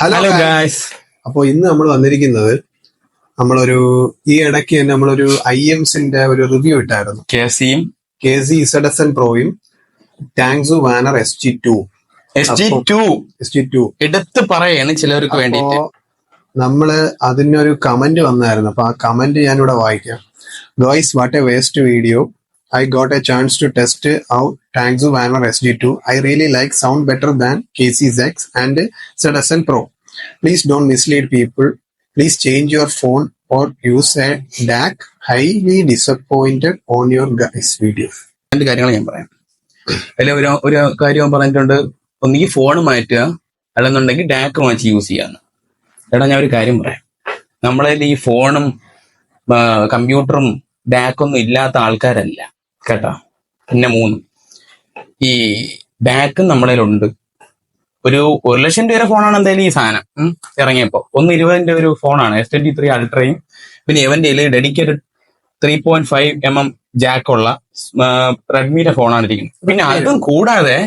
Hello guys അപ്പോൾ ഇന്ന് നമ്മൾ വന്നിരിക്കുന്നത് നമ്മളൊരു ഈ ഇടയ്ക്ക് തന്നെ നമ്മളൊരു ഐ എംസിന്റെ ഒരു റിവ്യൂ ഇട്ടായിരുന്നു. കെ സിയും K C Z S N പ്രോയും Tangzu Waner S G two S G two S G two എടുത്ത് പറയാണ് ചിലർക്ക് വേണ്ടി നമ്മൾ അതിനൊരു കമന്റ് വന്നായിരുന്നു. അപ്പൊ ആ കമന്റ് ഞാനിവിടെ വായിക്കാം. Guys what a waste video oh Tangzu Waner S G two I really like sound better than K C ZSX and Z S N pro please don't mislead people please change your phone or use a DAC highly disappointed on your guys video രണ്ട് കാര്യങ്ങൾ ഞാൻ പറയാം. അതിൽ ഒരു ഒരു കാര്യം പറഞ്ഞിട്ടുണ്ട്. ഒന്നുകിൽ ഫോൺ മാറ്റുക അല്ലെന്നുണ്ടെങ്കിൽ ഡാക്ക് മാറ്റി യൂസ് ചെയ്യാന്ന്. എടാ ഞാൻ ഒരു കാര്യം പറയാം. നമ്മളെ ഈ ഫോണും കമ്പ്യൂട്ടറും ഡാക്കൊന്നും ഇല്ലാത്ത ആൾക്കാരല്ല. കേട്ടോ? പിന്നെ മൂന്ന്. ഈ ബാക്ക് നമ്മളതിലുണ്ട് ഒരു ഒരു ലക്ഷം രൂപ ഫോണാണ് എന്തായാലും ഈ സാധനം. ഇറങ്ങിയപ്പോൾ ഇറങ്ങിയപ്പോ. ഒന്ന് ഇരുപതിന്റെ ഒരു ഫോണാണ് എസ് ട്വന്റി ത്രീ അൾട്രയും പിന്നെ ഇവന്റെ dedicated three point five M M ജാക്കുള്ള റെഡ്മിയുടെ ഫോണാണ് ഇരിക്കുന്നത്. പിന്നെ അതും കൂടാതെ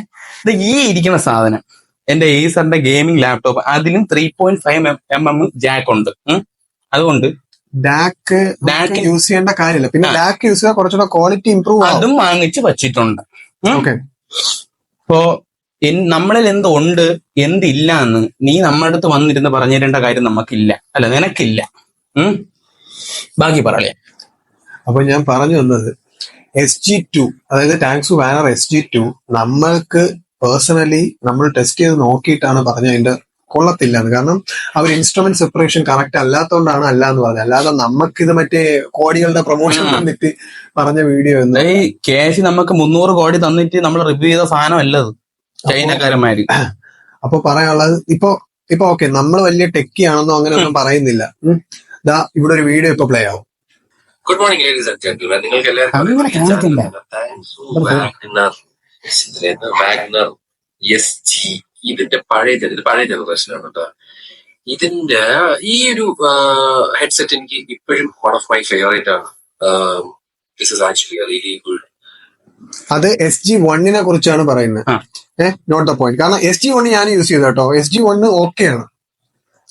ഇത് ഈ ഇരിക്കുന്ന സാധനം എന്റെ ഏസറിന്റെ ഗെയിമിംഗ് ലാപ്ടോപ്പ് അതിലും three point five M M jack ഉണ്ട്. അതുകൊണ്ട് ഡാക്ക് ഡാക്ക് യൂസ് ചെയ്യേണ്ട കാര്യമില്ല. പിന്നെ. ഡാക്ക് യൂസ് ചെയ്താൽ കുറച്ചുകൂടെ ക്വാളിറ്റി ഇംപ്രൂവ് ആവും. അതും വാങ്ങിച്ച് വച്ചിട്ടുണ്ട്. ഓക്കെ ഇപ്പോ നമ്മളിൽ എന്തുണ്ട് എന്തില്ല എന്ന് നീ നമ്മുടെ അടുത്ത് വന്നിരുന്ന് പറഞ്ഞു തരേണ്ട കാര്യം നമുക്കില്ല. അല്ല നിനക്കില്ല. ഉം. ബാക്കി പറയാം. അപ്പൊ ഞാൻ പറഞ്ഞു വന്നത് എസ് ജി ടു അതായത് Tangzu Wan'er S G two നമ്മൾക്ക് പേഴ്സണലി നമ്മൾ ടെസ്റ്റ് ചെയ്ത് നോക്കിയിട്ടാണ് പറഞ്ഞ അതിന്റെ കൊള്ളത്തില്ല എന്ന്. കാരണം അവർ ഇൻസ്ട്രുമെന്റ് സെപ്പറേഷൻ കറക്റ്റ് അല്ലാത്തതുകൊണ്ടാണ് അല്ല എന്ന് പറഞ്ഞത്. അല്ലാതെ നമുക്കിത് മറ്റേ കോടികളുടെ പ്രൊമോഷൻ തന്നിട്ട് വന്നിട്ട് പറഞ്ഞ വീഡിയോ എന്ന്. ഈ ക്യാഷ് നമുക്ക് മുന്നൂറ് കോടി തന്നിട്ട് നമ്മൾ റിവ്യൂ ചെയ്ത സാധനം അല്ലത് ചൈനക്കാരന്മാര്. അപ്പൊ പറയാനുള്ളത് ഇപ്പൊ ഇപ്പൊ ഓക്കെ നമ്മൾ വലിയ ടെക്കി ആണെന്നോ അങ്ങനെ ഒന്നും പറയുന്നില്ല ദാ ഇവിടെ ഒരു വീഡിയോ ഇപ്പൊ പ്ലേ ആവും. Good morning ladies and gentleman നിങ്ങൾക്ക്. എല്ലാവർക്കും വാഗ്നർ എസ് ജി ഇതിന്റെ പഴയ ജന- ഇത് പഴയ ജനറേഷനാണ് കേട്ടോ. ഇതിന്റെ ഈ ഒരു ഹെഡ്സെറ്റ് എനിക്ക് ഇപ്പോഴും വൺ ഓഫ് മൈ ഫേവറേറ്റ് ആണ്. This is actually really good അത് എസ് ജി വണ്ണിനെ കുറിച്ചാണ് പറയുന്നത്. ഏഹ് നോട്ട് ദ പോയിന്റ് കാരണം എസ് ജി വൺ ഞാൻ യൂസ് ചെയ്തു കേട്ടോ. എസ് ജി വണ്ണ് ഓക്കെ ആണ്.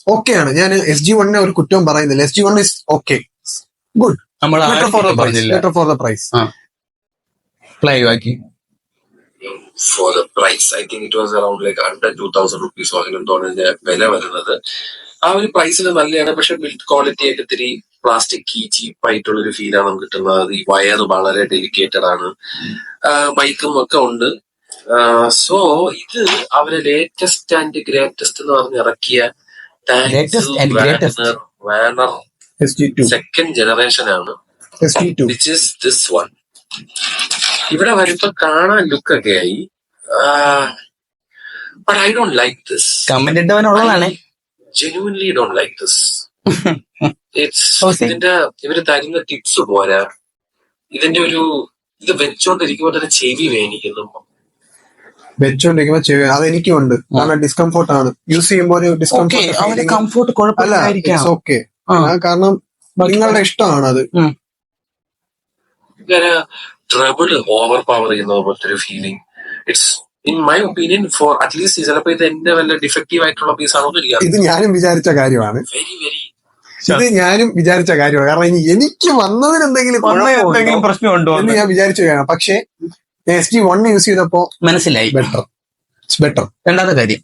ഓക്കെ ആണ്. ഞാൻ എസ് ജി വണ്ണിനെ ഒരു കുറ്റവും പറയുന്നില്ല. S G one is okay good for the price for the price play ആക്കി. For the price I think it was around like under two thousand rupees അങ്ങനെ അതിന്റെ വില വരുന്നത്. ആ ഒരു പ്രൈസിന് നല്ലതാണ്. പക്ഷെ ബിൽഡ് ക്വാളിറ്റി ഒക്കെ ഇത്തിരി പ്ലാസ്റ്റിക് കീ ചീപ്പ് ആയിട്ടുള്ള ഒരു ഫീലാണ് നമുക്ക് കിട്ടുന്നത്. ഈ വയർ വളരെ ഡെലിക്കേറ്റഡ് ആണ്. മൈക്കും ഒക്കെ ഉണ്ട്. സോ ഇത് അവരെ ലേറ്റസ്റ്റ് ആൻഡ് ഗ്രേറ്റസ്റ്റ് എന്ന് പറഞ്ഞ് ഇറക്കിയ Latest and greatest. Waner second generation ആണ്. വിച്ച് ഇസ് ദിസ് വൺ ഇവിടെ വരുമ്പോ കാണാൻ ലുക്ക് ഒക്കെ ആയി. But I don't like this comment ഇട്ടവനുള്ളതാണ്. Genuinely don't like this it's. ഇതിന്റെ ഇവർ തരുന്ന ടിപ്സ് പോരാ. ഇതിന്റെ ഒരു ഇത് വെച്ചോണ്ടിരിക്കുമ്പോ തന്നെ ചെവി വേനിക്കുന്നു. വെച്ചോണ്ടിരിക്കുമ്പോ ചെവി അത് എനിക്കും ഉണ്ട്. കാരണം ഡിസ്കംഫോർട്ട് ആണ്. യൂസ് ചെയ്യുമ്പോൾ ഒരു ഡിസ്കംഫോർട്ട് കംഫോർട്ട് ഓക്കെ കാരണം നിങ്ങളുടെ ഇഷ്ടമാണ് അത് ട്രബിൾ ഓവർ പവർ ചെയ്യുന്ന പോലത്തെ ഒരു feeling it's in my opinion for at least ചിലപ്പോ ഇത് എന്റെ വല്ല ഡിഫക്റ്റീവ് ആയിട്ടുള്ള പീസ് ആണോ ഇത് ഞാനും വിചാരിച്ച കാര്യമാണ്. വെരി വെരി ഇത് ഞാനും വിചാരിച്ച കാര്യമാണ്. കാരണം ഇനി എനിക്ക് വന്നതിന് എന്തെങ്കിലും പ്രശ്നമുണ്ടോ എന്ന് ഞാൻ വിചാരിച്ചു കാര്യമാണ്. പക്ഷേ എസ് ജി വൺ യൂസ് ചെയ്തപ്പോ മനസ്സിലായി. ബെറ്റർ ഇറ്റ്സ് ബെറ്റർ രണ്ടാമത്തെ കാര്യം.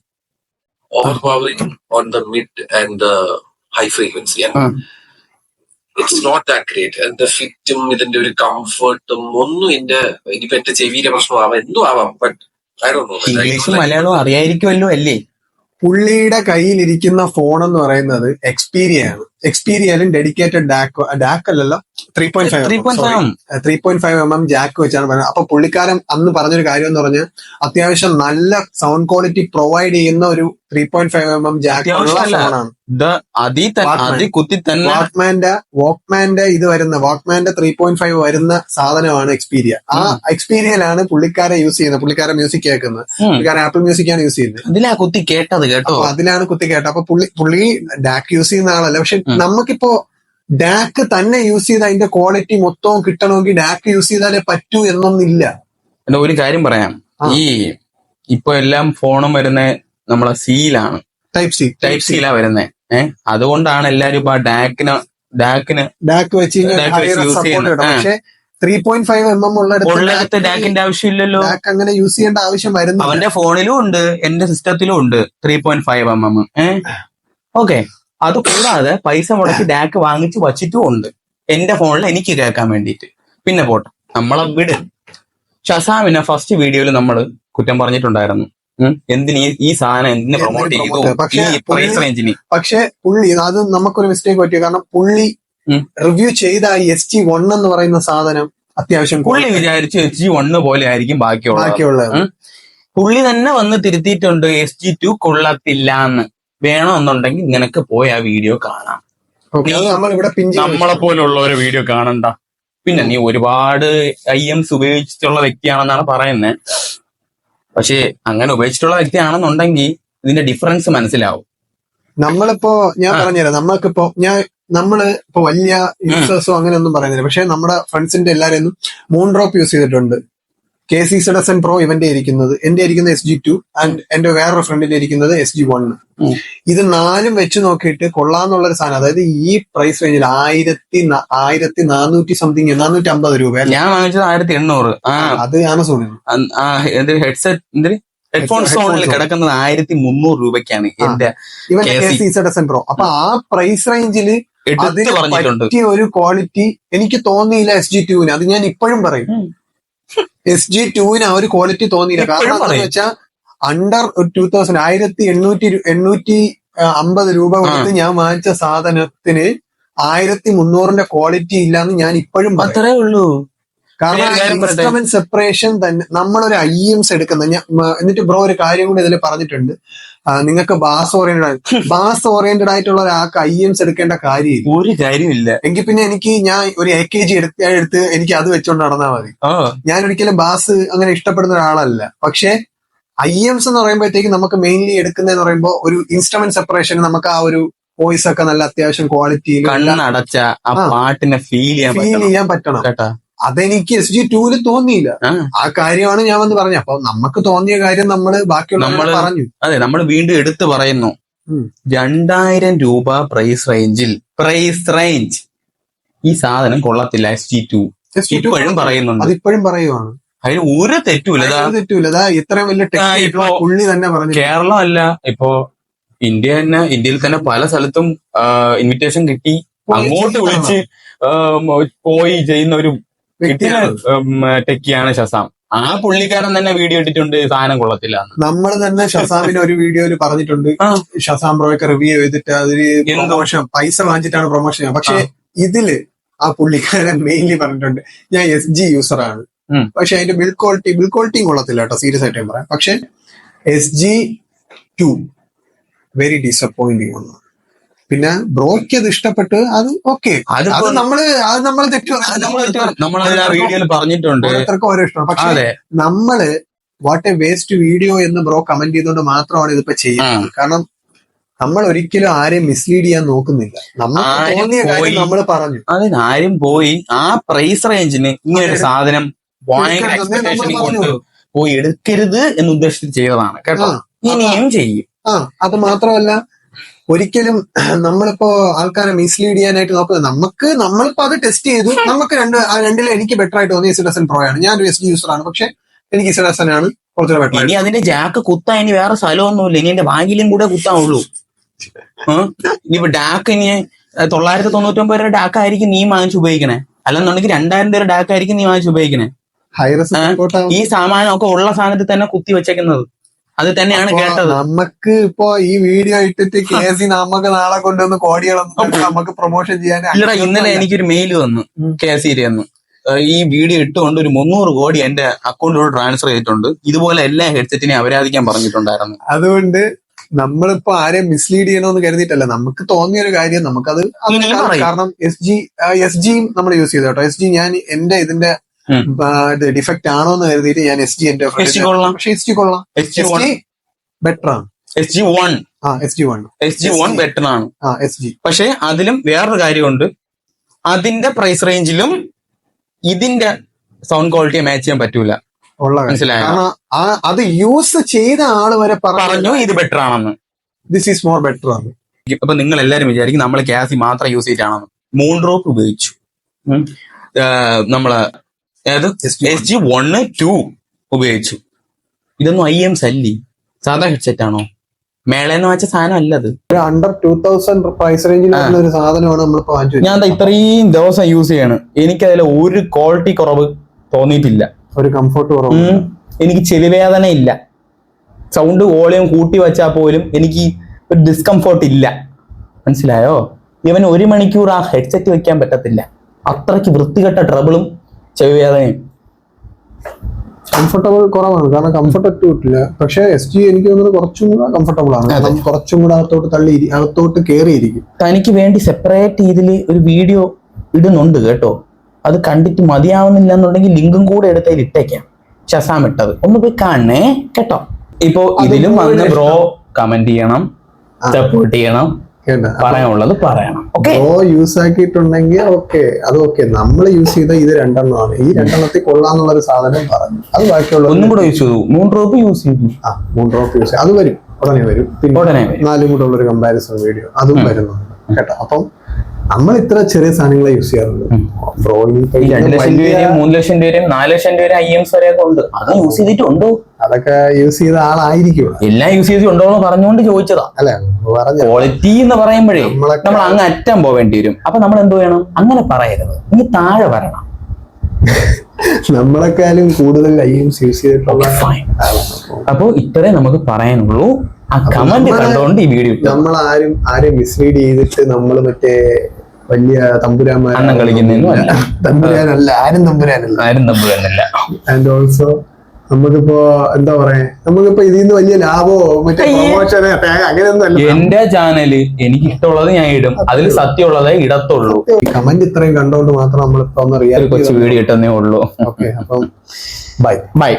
Overpowering on the mid and the high frequency. And not that great എന്റെ great. And the ഫിറ്റും ഇതിന്റെ ഒരു കംഫർട്ടും ഒന്നും എന്റെ ഇനിയിപ്പോ എന്റെ ചെവിയുടെ പ്രശ്നമാവാം എന്തും ആവാം. ബട്ട് മലയാളം ഇംഗ്ലീഷും മലയാളവും അറിയായിരിക്കുമല്ലോ അല്ലേ? പുള്ളിയുടെ കയ്യിലിരിക്കുന്ന ഫോൺ എന്ന് പറയുന്നത് എക്സ്പീരിയ ആണ്. എക്സ്പീരിയയിലും ഡെഡിക്കേറ്റഡ് ഡാക്കോ ഡാക്ക് അല്ലല്ലോ? Three point five three point five M M jack വെച്ചാണ് പറഞ്ഞത്. അപ്പൊ പുള്ളിക്കാരൻ അന്ന് പറഞ്ഞൊരു കാര്യം എന്ന് പറഞ്ഞാൽ അത്യാവശ്യം നല്ല സൗണ്ട് ക്വാളിറ്റി പ്രൊവൈഡ് ചെയ്യുന്ന ഒരു three point five M M jack വാക്മാന്റെ വാക്മാന്റെ ഇത് വരുന്ന വാക്മാന്റെ ത്രീ പോയിന്റ് ഫൈവ് വരുന്ന സാധനമാണ് എക്സ്പീരിയ ആ എക്സ്പീരിയയിലാണ് പുള്ളിക്കാരെ യൂസ് ചെയ്യുന്നത്. പുള്ളിക്കാരെ മ്യൂസിക് കേൾക്കുന്നത്. പുള്ളിക്കാരൻ ആപ്പിൾ മ്യൂസിക് ആണ് യൂസ് ചെയ്യുന്നത്. ഇതിലാ കുത്തി കേട്ടത് കേട്ടോ. അതിലാണ് കുത്തി കേട്ടത്. അപ്പൊ പുള്ളി പുള്ളി ഡാക്ക് യൂസ് ചെയ്യുന്ന ആളല്ല. പക്ഷെ. നമുക്കിപ്പോ ഡാക്ക് തന്നെ യൂസ് ചെയ്ത് അതിന്റെ ക്വാളിറ്റി മൊത്തവും കിട്ടണമെങ്കിൽ ഡാക്ക് യൂസ് ചെയ്താലേ പറ്റൂ എന്നൊന്നില്ല. എന്റെ ഒരു കാര്യം പറയാം. ഈ ഇപ്പൊ എല്ലാം ഫോണും വരുന്ന നമ്മളെ സീലാണ് ടൈപ്പ് സി ടൈപ്പ് സിയിലാ വരുന്നത് ഏഹ് അതുകൊണ്ടാണ് എല്ലാരും ഇപ്പൊ ഡാക്കിന് ഡാക്കിന് ഡാക്ക് വെച്ച്. പക്ഷെ three point five M M ഉള്ളിടത്ത് ഡാക്കിന്റെ ആവശ്യമില്ലല്ലോ. ഡാക്ക് അങ്ങനെ യൂസ് ചെയ്യേണ്ട ആവശ്യം വരുന്നു അവന്റെ ഫോണിലും ഉണ്ട് എന്റെ സിസ്റ്റത്തിലും ഉണ്ട് three point five M M. ഏഹ് ഓക്കെ അത് കൂടാതെ പൈസ മുടക്കി ഡാക്ക് വാങ്ങിച്ച് വച്ചിട്ടും ഉണ്ട്. എന്റെ ഫോണിൽ എനിക്ക് കേൾക്കാൻ വേണ്ടിയിട്ട്. പിന്നെ പോട്ടെ. നമ്മളെ വിട്. ഷസാമിനെ ഫസ്റ്റ് വീഡിയോയിൽ നമ്മൾ കുറ്റം പറഞ്ഞിട്ടുണ്ടായിരുന്നു. എന്തിന് ഈ- സാധനം എന്തിനെ പ്രൊമോട്ട് ചെയ്തു? പക്ഷേ പുള്ളി- അത് നമുക്കൊരു മിസ്റ്റേക്ക് പറ്റിയ? കാരണം പുള്ളി റിവ്യൂ ചെയ്ത എസ് ടി വൺ എന്ന് പറയുന്ന സാധനം അത്യാവശ്യം പുള്ളി വിചാരിച്ചു എസ് ജി വണ്ണ് പോലെ ആയിരിക്കും ബാക്കിയുള്ളത്. ബാക്കിയുള്ളത്. പുള്ളി തന്നെ വന്ന് തിരുത്തിയിട്ടുണ്ട് എസ് ജി ടു കൊള്ളത്തില്ല എന്ന് വേണമെന്നുണ്ടെങ്കിൽ നിനക്ക് പോയി ആ വീഡിയോ കാണാം. നമ്മളെ പോലുള്ള ഒരു വീഡിയോ കാണണ്ട. പിന്നെ നീ ഒരുപാട് ഐ എംസ് ഉപയോഗിച്ചിട്ടുള്ള വ്യക്തിയാണെന്നാണ് പറയുന്നത് പക്ഷേ അങ്ങനെ ഉപയോഗിച്ചിട്ടുള്ള വ്യക്തിയാണെന്നുണ്ടെങ്കിൽ ഇതിന്റെ ഡിഫറൻസ് മനസ്സിലാവും. നമ്മളിപ്പോ ഞാൻ. പറഞ്ഞുതരാം. നമ്മൾക്കിപ്പോ ഞാൻ നമ്മൾ ഇപ്പൊ വലിയ യൂസേഴ്സോ അങ്ങനെയൊന്നും പറയുന്നില്ല. പക്ഷെ നമ്മുടെ ഫ്രണ്ട്സിന്റെ എല്ലാരെയൊന്നും മൂൺ ഡ്രോപ്പ് യൂസ് ചെയ്തിട്ടുണ്ട്. കെ സി സെഡസൻ പ്രോ ഇവന്റെ ഇരിക്കുന്നത്. എന്റെ ഇരിക്കുന്നത് എസ് ജി ടു ആൻഡ് എന്റെ വേറൊരു ഫ്രണ്ടിന്റെ ഇരിക്കുന്നത് എസ് ജി വൺ. ഇത് നാലും വെച്ച് നോക്കിയിട്ട് കൊള്ളാന്നുള്ള ഒരു സാധനം. അതായത് ഈ പ്രൈസ് റേഞ്ചിൽ ആയിരത്തി ആയിരത്തി നാനൂറ്റി സംതിങ് നാനൂറ്റി അമ്പത് രൂപ ഞാൻ വാങ്ങിച്ചത് ആയിരത്തി എണ്ണൂറ്. ആ. അത് ആമസോണിൽ ഹെഡ്സെറ്റ് ഹെഡ്ഫോൺ സോണിൽ. കിടക്കുന്നത് ആയിരത്തി മുന്നൂറ് രൂപയ്ക്കാണ് എന്റെ. സി പ്രോ അപ്പൊ ആ പ്രൈസ് റേഞ്ചിൽ ഒരു ക്വാളിറ്റി എനിക്ക് തോന്നിയില്ല എസ് ജി ടുവിന് അത് ഞാൻ ഇപ്പോഴും പറയും. എസ് ജി ടുവിന് ആ ഒരു ക്വാളിറ്റി തോന്നിയില്ല. കാരണം എന്താണെന്ന് വെച്ചാൽ അണ്ടർ ടൂ തൗസൻഡ് ആയിരത്തി എണ്ണൂറ്റി എണ്ണൂറ്റി അമ്പത് രൂപ കൊടുത്ത് ഞാൻ വാങ്ങിച്ച സാധനത്തിന് ആയിരത്തി മുന്നൂറിന്റെ ക്വാളിറ്റി ഇല്ലാന്ന് ഞാൻ ഇപ്പോഴും പറയും. അത്രേ ഉള്ളൂ. കാരണം സെപ്പറേഷൻ തന്നെ നമ്മളൊരു ഐ എംസ് എടുക്കുന്ന എന്നിട്ട് ബ്രോ ഒരു കാര്യം കൂടി ഇതിൽ പറഞ്ഞിട്ടുണ്ട്. നിങ്ങൾക്ക് ബാസ് ഓറിയന്റഡ് ബാസ് ഓറിയന്റഡ് ആയിട്ടുള്ള ഒരാൾക്ക് ഐ എംസ് എടുക്കേണ്ട കാര്യമില്ല. ഒരു കാര്യമില്ല. എങ്കിൽ പിന്നെ എനിക്ക് ഞാൻ ഒരു എ കെ ജി എടുത്ത് എടുത്ത് എനിക്ക് അത് വെച്ചോണ്ട് നടന്നാൽ മതി. ഞാൻ ഒരിക്കലും ബാസ് അങ്ങനെ ഇഷ്ടപ്പെടുന്ന ഒരാളല്ല. പക്ഷേ ഐ എംസ് എന്ന് പറയുമ്പോഴത്തേക്ക് നമുക്ക് മെയിൻലി എടുക്കുന്നതെന്ന് പറയുമ്പോൾ ഒരു ഇൻസ്ട്രുമെന്റ് സെപ്പറേഷൻ നമുക്ക് ആ ഒരു വോയിസ് ഒക്കെ നല്ല അത്യാവശ്യം ക്വാളിറ്റിയിൽ കണ്ണടച്ച ആ. പാട്ടിനെ ഫീൽ ചെയ്യാൻ ഫീൽ ചെയ്യാൻ പറ്റണം. കേട്ടാ? അതെനിക്ക് എസ് ജി ടൂൽ തോന്നിയില്ല. ആ. കാര്യമാണ് ഞാൻ വന്ന് പറഞ്ഞത്. അപ്പൊ നമുക്ക് തോന്നിയ കാര്യം നമ്മൾ ബാക്കിയുള്ള പറഞ്ഞു. അതെ നമ്മൾ വീണ്ടും എടുത്തു പറയുന്നു. രണ്ടായിരം രൂപ പ്രൈസ് റേഞ്ചിൽ പ്രൈസ് റേഞ്ച് ഈ സാധനം കൊള്ളത്തില്ല എസ് ജി ടു SG2 ഇപ്പോഴും പറയുന്നുണ്ട്. അതിപ്പോഴും പറയുവാണ്. അതിന് ഒരു തെറ്റുമില്ല. തെറ്റൂല അതാ ഇത്രയും വലിയ പുള്ളി തന്നെ പറഞ്ഞു കേരളം അല്ല. ഇപ്പൊ ഇന്ത്യ തന്നെ ഇന്ത്യയിൽ തന്നെ പല സ്ഥലത്തും ഇൻവിറ്റേഷൻ കിട്ടി. അങ്ങോട്ട് വിളിച്ച് പോയി ചെയ്യുന്ന ഒരു കിട്ടിയ വ്യക്തിയാണ് ടെക്കിയാണ് ശസാം ആ പുള്ളിക്കാരൻ തന്നെ വീഡിയോ ഇട്ടിട്ടുണ്ട് സാധനം കൊള്ളത്തില്ല നമ്മൾ തന്നെ ഷസാമിന് ഒരു വീഡിയോയിൽ പറഞ്ഞിട്ടുണ്ട്. ഷസാം ബ്രോയ്ക്ക് റിവ്യൂ ചെയ്തിട്ട് അതിന്? പ്രൊമോഷൻ പൈസ വാങ്ങിച്ചിട്ടാണ് പ്രൊമോഷൻ പക്ഷെ ഇതിൽ ആ പുള്ളിക്കാരൻ മെയിൻലി പറഞ്ഞിട്ടുണ്ട് ഞാൻ എസ് ജി യൂസർ ആണ്. ഉം. പക്ഷെ അതിന്റെ ബിൽ ക്വാളിറ്റി ബിൽ ക്വാളിറ്റിയും കൊള്ളത്തില്ല കേട്ടോ സീരിയസ് ആയിട്ട് ഞാൻ പറയാം. പക്ഷെ S G two very disappointing ആണ്. പിന്നെ ബ്രോയ്ക്ക് അത് ഇഷ്ടപ്പെട്ട് അത് ഓക്കെ അത് നമ്മൾ അത് നമ്മൾ തെറ്റു നമ്മൾ വീഡിയോയിൽ പറഞ്ഞിട്ടുണ്ട്. ഓരോ ഇഷ്ടമാണ്. പക്ഷെ നമ്മൾ വാട്ട് എ വേസ്റ്റ് വീഡിയോ എന്ന് ബ്രോ കമന്റ് ചെയ്തുകൊണ്ട് മാത്രമാണ് ഇതിപ്പോ ചെയ്യുന്നത്. കാരണം നമ്മൾ ഒരിക്കലും ആരെയും മിസ്ലീഡ് ചെയ്യാൻ നോക്കുന്നില്ല. നമ്മൾ തോന്നിയ കാര്യം നമ്മൾ പറഞ്ഞു. അതിന് ആരും പോയി. ആ പ്രൈസ് റേഞ്ചിന് ഇങ്ങനെ ഒരു സാധനം. പോയി എടുക്കരുത് എന്ന് ഉദ്ദേശിച്ച് ചെയ്തതാണ്. കേട്ടോ? ഇനിയും ചെയ്യും. ആ അത് മാത്രമല്ല ഒരിക്കലും നമ്മളിപ്പോ ആൾക്കാരെ മിസ്ലീഡ് ചെയ്യാനായിട്ട് നോക്കുന്നത് നമുക്ക് നമ്മളിപ്പോ അത് ടെസ്റ്റ് ചെയ്തു. നമുക്ക് രണ്ട് ആ രണ്ടിൽ എനിക്ക് ബെറ്റർ ആയിട്ട് തോന്നിയ സിഡസൺ പ്രോ ആണ്. ഞാനൊരു എസ് ഡി യൂസർ ആണ് പക്ഷെ എനിക്ക് സിഡസൺ ആണ് കുറച്ചുകൂടെ ബെറ്റർ ഇനി അതിന്റെ ജാക്ക് കുത്താൻ ഇനി വേറെ സ്ഥലമൊന്നുമില്ല. ഇനി എന്റെ ബാങ്കിലും കൂടെ കുത്താവുള്ളൂ ഇനിയിപ്പോ ഡാക്ക് ഇനി തൊള്ളായിരത്തി തൊണ്ണൂറ്റി ഒമ്പത് രൂപ ഡാക്ക് ആയിരിക്കും നീ വാങ്ങിച്ച് ഉപയോഗിക്കണേ. അല്ലെന്നുണ്ടെങ്കിൽ രണ്ടായിരം രൂപ ഡാക്ക് ആയിരിക്കും നീ വാങ്ങിച്ച് ഉപയോഗിക്കണേ. ഈ സാമാനം ഒക്കെ ഉള്ള സാധനത്തിൽ തന്നെ കുത്തി വെച്ചേക്കുന്നത്. അത് തന്നെയാണ് കേട്ടത്. നമുക്ക് ഇപ്പോ ഈ വീഡിയോ ഇട്ടിട്ട് കേസി നമുക്ക് നാളെ കൊണ്ടുവന്ന് കോടികളൊന്നും നമുക്ക് പ്രൊമോഷൻ ചെയ്യാൻ ഇല്ലടാ ഇന്നലെ എനിക്കൊരു മെയിൽ വന്നു ഉം. കെ സി വന്നു. ഈ വീഡിയോ ഇട്ടുകൊണ്ട് ഒരു മുന്നൂറ് കോടി എന്റെ അക്കൗണ്ടിലൂടെ ട്രാൻസ്ഫർ ചെയ്തിട്ടുണ്ട്. ഇതുപോലെ എല്ലാ ഹെഡ്സെറ്റിനെയും അപരാധിക്കാൻ പറഞ്ഞിട്ടുണ്ടായിരുന്നു. അതുകൊണ്ട് നമ്മളിപ്പോ ആരെയും മിസ്ലീഡ് ചെയ്യണമെന്ന് കരുതിയിട്ടല്ല. നമുക്ക് തോന്നിയ ഒരു കാര്യം നമുക്കത് കാരണം- എസ് ജി എസ് ജിയും നമ്മൾ യൂസ് ചെയ്തോട്ടോ എസ് ജി ഞാൻ എന്റെ ഇതിന്റെ. ഡിഫക്റ്റ് ആണോ എന്ന് കരുതിയിട്ട് ഞാൻ എസ് ജി എന്റെ കൊള്ളാം. പക്ഷെ എസ് ജി കൊള്ളാം. ബെറ്റർ ആണ്. S G one S G one S G one better ആണ്. എസ് ജി പക്ഷെ അതിലും വേറൊരു കാര്യമുണ്ട്. അതിന്റെ പ്രൈസ് റേഞ്ചിലും ഇതിന്റെ സൗണ്ട് ക്വാളിറ്റിയെ മാച്ച് ചെയ്യാൻ പറ്റൂല. മനസ്സിലായോ? അത് യൂസ് ചെയ്ത ആൾ വരെ പറഞ്ഞു ഇത് ബെറ്റർ ആണെന്ന്. ദിസ് ഈസ് മോർ ബെറ്റർ ആണ്. അപ്പൊ നിങ്ങൾ എല്ലാരും വിചാരിക്കും നമ്മൾ ക്യാസി മാത്രം യൂസ് ചെയ്തിട്ടാണെന്ന്. മൂൺ ഡ്രോപ്പ് ഉപയോഗിച്ചു. നമ്മൾ എസ് ജി വണ് ടു ഉപയോഗിച്ചു. ഇതൊന്നും ഐ എം സല്ലി സാധാ ഹെഡ്സെറ്റ് ആണോ? മേളേന്ന് വാങ്ങിച്ച സാധനം അല്ലത് ഒരു അണ്ടർ ടൂ തൗസൻഡ് പ്രൈസ് റേഞ്ചിൽ വരുന്ന ഒരു സാധനമാണ് നമ്മൾ ഞാൻ ഇത്രയും ദിവസം യൂസ് ചെയ്യാണ്. എനിക്കതിൽ ഒരു ക്വാളിറ്റി കുറവ് തോന്നിയിട്ടില്ല. ഒരു കംഫർട്ട് കുറവ് എനിക്ക് ചെവിവേദന ഇല്ല. സൗണ്ട് വോളിയം കൂട്ടി വെച്ചാൽ പോലും എനിക്ക് ഒരു ഡിസ്കംഫോർട്ട് ഇല്ല. മനസ്സിലായോ? ഇവന് ഒരു മണിക്കൂർ ആ ഹെഡ്സെറ്റ് വെക്കാൻ പറ്റത്തില്ല. അത്രയ്ക്ക് വൃത്തികെട്ട ട്രബിളും ചെവി വേദനയും കംഫർട്ടബിൾ കുറവാണ്. കാരണം കംഫർട്ട് കിട്ടില്ല പക്ഷെ എസ് ജി എനിക്ക് തോന്നുന്നത് കുറച്ചും കൂടെ കംഫർട്ടബിൾ ആണ്. കുറച്ചും കൂടെ അകത്തോട്ട് തള്ളി അകത്തോട്ട് കയറിയിരിക്കും തനിക്ക് വേണ്ടി സെപ്പറേറ്റ് ഇതിൽ ഒരു വീഡിയോ ഇടുന്നുണ്ട് കേട്ടോ. അത് കണ്ടിട്ട് മതിയാവുന്നില്ല എന്നുണ്ടെങ്കിൽ ലിങ്കും കൂടെ എടുത്ത് അതിൽ ഇട്ടേക്കാം. ഷസാം ഇട്ടത്. ഒന്ന് പോയി കാണണേ കേട്ടോ. ഇപ്പോ ഇതിലും വന്ന് ബ്രോ കമന്റ് ചെയ്യണം സപ്പോർട്ട് ചെയ്യണം. പറയാനുള്ളത് പറയണം. ഓക്കെ പ്രോ യൂസ് ആക്കിയിട്ടുണ്ടെങ്കിൽ ഓക്കെ അത് ഓക്കെ നമ്മൾ യൂസ് ചെയ്ത ഇത് രണ്ടെണ്ണമാണ്. ഈ രണ്ടെണ്ണത്തിൽ കൊള്ളാന്നുള്ള ഒരു സാധനം പറഞ്ഞു. അത് ബാക്കിയുള്ള ഒന്നും കൂടെ യൂസ് ചെയ്തു. മൂന്ന് ഡ്രോപ്പ് യൂസ് ചെയ്തു. ആ മൂന്ന് ഡ്രോപ്പ് യൂസ് അത് വരും. ഉടനെ വരും. പിന്നെ. നാലും കൂടെ ഉള്ള ഒരു കമ്പാരിസൺ വീഡിയോ അതും വരുന്നുണ്ട്. കേട്ടോ. അപ്പം നമ്മൾ ഇത്ര ചെറിയ സാധനങ്ങളെ യൂസ് ചെയ്യാറുള്ളൂ രണ്ട് ലക്ഷം രൂപയും മൂന്ന് ലക്ഷം രൂപയും നാല് ലക്ഷം രൂപ ഐ എംസ് വരെ ഉണ്ട്. അത് യൂസ് ചെയ്തിട്ടുണ്ടോ? അതൊക്കെ യൂസ് ചെയ്ത ആളായിരിക്കും. എല്ലാം യൂസ് ചെയ്തിട്ടുണ്ടോ എന്ന് പറഞ്ഞുകൊണ്ട് ചോദിച്ചതാ. അല്ലെ? പറഞ്ഞു. ക്വാളിറ്റി എന്ന് പറയുമ്പോഴേ നമ്മൾ അങ്ങ് അറ്റം പോവേണ്ടി വരും. അപ്പൊ നമ്മൾ എന്ത് വേണം? അങ്ങനെ പറയരുത്. ഇനി താഴെ വരണം. നമ്മളെക്കാളും കൂടുതൽ ഐഎംസ് യൂസ് ചെയ്തിട്ടുള്ള ഫൈൻ ആളാണ്. അപ്പൊ അപ്പൊ ഇത്രേ നമുക്ക് പറയാനുള്ളൂ. ആ കമന്റ് കണ്ടുകൊണ്ട് ഈ വീഡിയോ നമ്മൾ ആരും ആരും മിസ്ലീഡ് ചെയ്തിട്ട് നമ്മൾ മറ്റേ വലിയ തമ്പുരാന്മാരാണ് കളിക്കുന്നതൊന്നും അല്ല. തമ്പുരാനല്ല ആരും തമ്പുരാനല്ല. ആരും തമ്പുരാനല്ല. ആൻഡ് ഓൾസോ നമുക്കിപ്പോ എന്താ പറയാ നമുക്കിപ്പോ ഇതിൽ നിന്ന് വലിയ ലാഭമോ മറ്റേ. പ്രൊമോഷന് അങ്ങനെയൊന്നും അല്ല. എന്റെ ചാനൽ എനിക്ക് ഇഷ്ടമുള്ളത് ഞാൻ ഇടും. അതിൽ സത്യമുള്ളതേ ഇടത്തുള്ളൂ. കമന്റ് ഇത്രയും കണ്ടോണ്ട് മാത്രം നമ്മളിപ്പോ ഒന്ന് റിയാക്ട് കൊച്ചു വീഡിയോ ഇട്ടെന്നേ ഉള്ളൂ. ഓക്കെ അപ്പം ബൈ ബൈ